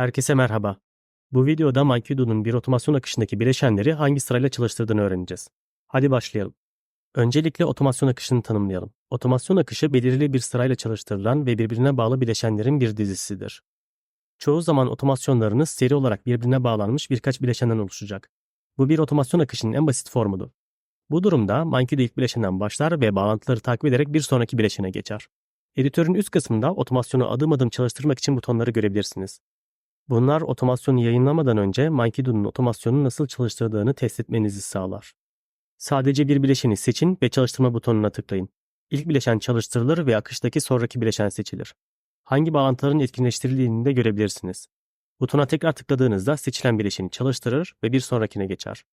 Herkese merhaba. Bu videoda Mankidu'nun bir otomasyon akışındaki bileşenleri hangi sırayla çalıştırdığını öğreneceğiz. Hadi başlayalım. Öncelikle otomasyon akışını tanımlayalım. Otomasyon akışı belirli bir sırayla çalıştırılan ve birbirine bağlı bileşenlerin bir dizisidir. Çoğu zaman otomasyonlarınız seri olarak birbirine bağlanmış birkaç bileşenden oluşacak. Bu bir otomasyon akışının en basit formudur. Bu durumda Mankidu ilk bileşenden başlar ve bağlantıları takip ederek bir sonraki bileşene geçer. Editörün üst kısmında otomasyonu adım adım çalıştırmak için butonları görebilirsiniz. Bunlar otomasyonu yayınlamadan önce Mankidu'nun otomasyonu nasıl çalıştırdığını test etmenizi sağlar. Sadece bir bileşeni seçin ve çalıştırma butonuna tıklayın. İlk bileşen çalıştırılır ve akıştaki sonraki bileşen seçilir. Hangi bağlantıların etkinleştirildiğini de görebilirsiniz. Butona tekrar tıkladığınızda seçilen bileşeni çalıştırır ve bir sonrakine geçer.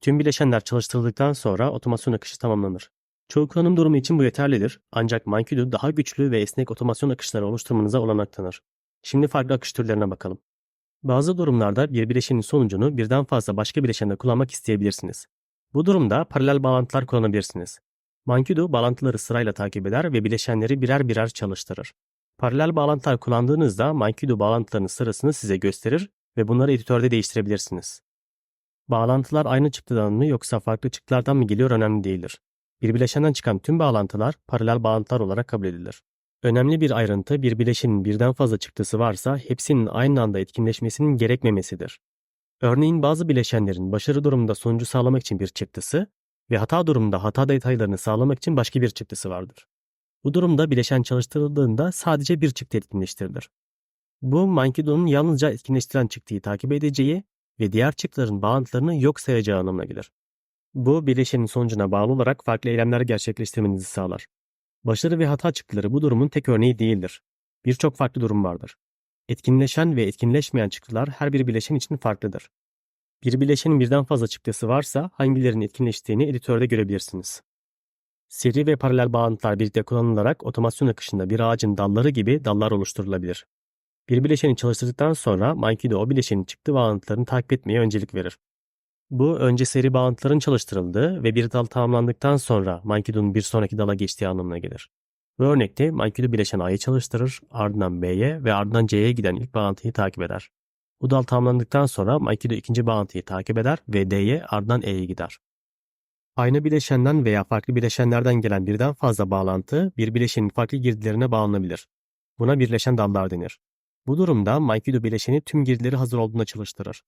Tüm bileşenler çalıştırıldıktan sonra otomasyon akışı tamamlanır. Çoğu kullanım durumu için bu yeterlidir ancak Mankidu daha güçlü ve esnek otomasyon akışları oluşturmanıza olanak tanır. Şimdi farklı akış türlerine bakalım. Bazı durumlarda bir bileşenin sonucunu birden fazla başka bileşende kullanmak isteyebilirsiniz. Bu durumda paralel bağlantılar kullanabilirsiniz. Mankidu bağlantıları sırayla takip eder ve bileşenleri birer birer çalıştırır. Paralel bağlantılar kullandığınızda Mankidu bağlantılarının sırasını size gösterir ve bunları editörde değiştirebilirsiniz. Bağlantılar aynı çıktıdan mı yoksa farklı çıktılardan mı geliyor önemli değildir. Bir bileşenden çıkan tüm bağlantılar paralel bağlantılar olarak kabul edilir. Önemli bir ayrıntı bir bileşenin birden fazla çıktısı varsa hepsinin aynı anda etkinleşmesinin gerekmemesidir. Örneğin bazı bileşenlerin başarı durumunda sonucu sağlamak için bir çıktısı ve hata durumunda hata detaylarını sağlamak için başka bir çıktısı vardır. Bu durumda bileşen çalıştırıldığında sadece bir çıktı etkinleştirilir. Bu Mankidu'nun yalnızca etkinleştiren çıktıyı takip edeceği ve diğer çıktıların bağlantılarını yok sayacağı anlamına gelir. Bu bileşenin sonucuna bağlı olarak farklı eylemler gerçekleştirmenizi sağlar. Başarı ve hata çıktıları bu durumun tek örneği değildir. Birçok farklı durum vardır. Etkinleşen ve etkinleşmeyen çıktılar her bir bileşen için farklıdır. Bir bileşenin birden fazla çıktısı varsa hangilerinin etkinleştiğini editörde görebilirsiniz. Seri ve paralel bağlantılar birlikte kullanılarak otomasyon akışında bir ağacın dalları gibi dallar oluşturulabilir. Bir bileşeni çalıştırdıktan sonra Mankido o bileşenin çıktı bağlantılarını takip etmeye öncelik verir. Bu önce seri bağlantıların çalıştırıldığı ve bir dal tamamlandıktan sonra Mankidu'nun bir sonraki dala geçtiği anlamına gelir. Bu örnekte Mankidu bileşen A'yı çalıştırır, ardından B'ye ve ardından C'ye giden ilk bağlantıyı takip eder. Bu dal tamamlandıktan sonra Mankidu ikinci bağlantıyı takip eder ve D'ye ardından E'ye gider. Aynı bileşenden veya farklı bileşenlerden gelen birden fazla bağlantı bir bileşenin farklı girdilerine bağlanabilir. Buna birleşen dallar denir. Bu durumda Mankidu bileşeni tüm girdileri hazır olduğunda çalıştırır.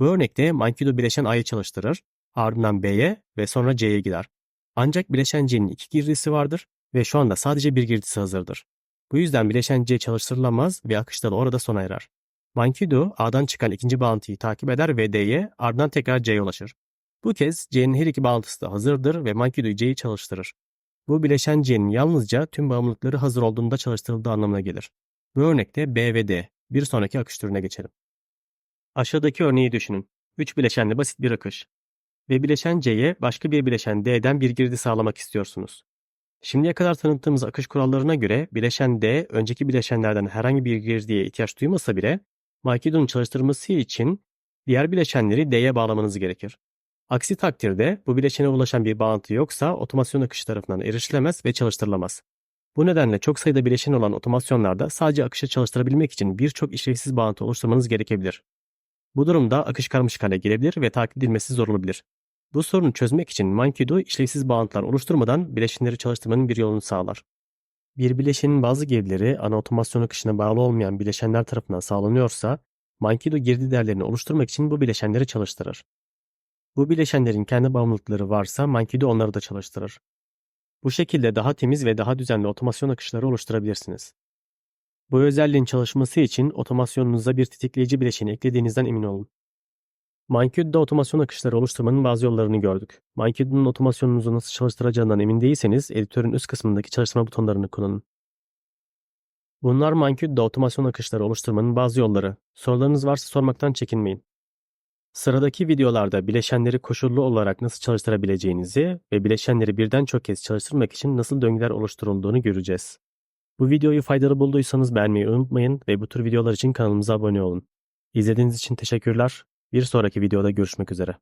Bu örnekte Mankidu bileşen A'yı çalıştırır, ardından B'ye ve sonra C'ye gider. Ancak bileşen C'nin iki girdisi vardır ve şu anda sadece bir girdisi hazırdır. Bu yüzden bileşen C çalıştırılamaz ve akış dalı orada sona erer. Mankidu A'dan çıkan ikinci bağlantıyı takip eder ve D'ye ardından tekrar C'ye ulaşır. Bu kez C'nin her iki bağlantısı da hazırdır ve Mankidu C'yi çalıştırır. Bu bileşen C'nin yalnızca tüm bağımlılıkları hazır olduğunda çalıştırıldığı anlamına gelir. Bu örnekte B ve D. Bir sonraki akış türüne geçelim. Aşağıdaki örneği düşünün. 3 bileşenli basit bir akış. Ve bileşen C'ye başka bir bileşen D'den bir girdi sağlamak istiyorsunuz. Şimdiye kadar tanıttığımız akış kurallarına göre bileşen D önceki bileşenlerden herhangi bir girdiye ihtiyaç duymasa bile Mankidu'nun çalıştırılması için diğer bileşenleri D'ye bağlamanız gerekir. Aksi takdirde bu bileşene ulaşan bir bağlantı yoksa otomasyon akışı tarafından erişilemez ve çalıştırılamaz. Bu nedenle çok sayıda bileşen olan otomasyonlarda sadece akışı çalıştırabilmek için birçok işlevsiz bağlantı oluşturmanız gerekebilir. Bu durumda akış karmaşık hale gelebilir ve takip edilmesi zor olabilir. Bu sorunu çözmek için Mankidu işlevsiz bağlantılar oluşturmadan bileşenleri çalıştırmanın bir yolunu sağlar. Bir bileşenin bazı girdileri ana otomasyon akışına bağlı olmayan bileşenler tarafından sağlanıyorsa, Mankidu girdi değerlerini oluşturmak için bu bileşenleri çalıştırır. Bu bileşenlerin kendi bağımlılıkları varsa Mankidu onları da çalıştırır. Bu şekilde daha temiz ve daha düzenli otomasyon akışları oluşturabilirsiniz. Bu özelliğin çalışması için otomasyonunuza bir tetikleyici bileşeni eklediğinizden emin olun. Mankidu'da otomasyon akışları oluşturmanın bazı yollarını gördük. Mankidu'nun otomasyonunuzu nasıl çalıştıracağından emin değilseniz editörün üst kısmındaki çalışma butonlarını kullanın. Bunlar Mankidu'da otomasyon akışları oluşturmanın bazı yolları. Sorularınız varsa sormaktan çekinmeyin. Sıradaki videolarda bileşenleri koşullu olarak nasıl çalıştırabileceğinizi ve bileşenleri birden çok kez çalıştırmak için nasıl döngüler oluşturulduğunu göreceğiz. Bu videoyu faydalı bulduysanız beğenmeyi unutmayın ve bu tür videolar için kanalımıza abone olun. İzlediğiniz için teşekkürler. Bir sonraki videoda görüşmek üzere.